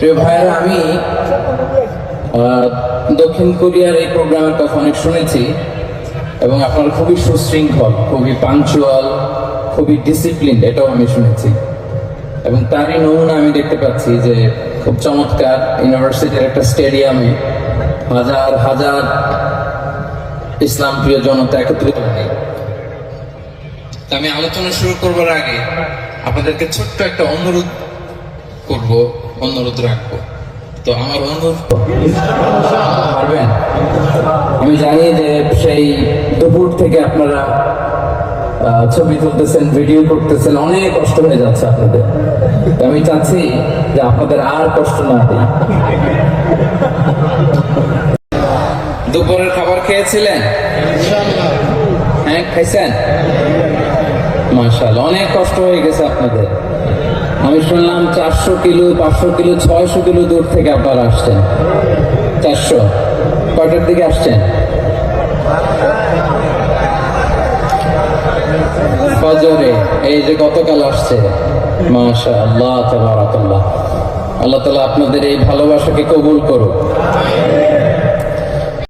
ভাইয়েরা, আমি দক্ষিণ কোরিয়ার এই প্রোগ্রামের কথা অনেক শুনেছি এবং আপনারা খুবই সুশৃঙ্খল, খুবই পাঞ্চুয়াল খুবই ডিসিপ্লিন এটাও আমি শুনেছি। এবং তারই নমুনা আমি দেখতে পাচ্ছি যে খুব চমৎকার ইউনিভার্সিটির একটা স্টেডিয়ামে হাজার হাজার ইসলাম প্রিয় জনতা একত্রিত হয় আমি আলোচনা শুরু করবার আগে আপনাদেরকে ছোট্ট একটা অনুরোধ করব। অনুরোধ রাখব। তো আমার অনুরোধ পারবেন আমি জানি যে সেই দুপুর থেকে আপনারা ছবি তুলতেছেন, ভিডিও করতেছেন, অনেক কষ্ট হয়ে যাচ্ছে আপনাদের। আমি চাচ্ছি যে আপনাদের আর কষ্ট না দিই। দুপুরের খাবার খেয়েছিলেন? হ্যাঁ খাইছেন? মার্শাল অনেক কষ্ট হয়ে গেছে আপনাদের। আমি শুনলাম চারশো কিলো, পাঁচশো কিলো, ছয়শো কিলো দূর থেকে আপনারা আসছেন। চারশো। কয়টার দিকে আসছেন? ফজরে। এই যে গতকাল আসছে। মাশা আল্লাহ তাবারাকাল্লাহ। আল্লাহ আপনাদের এই ভালোবাসাকে কবুল করুক।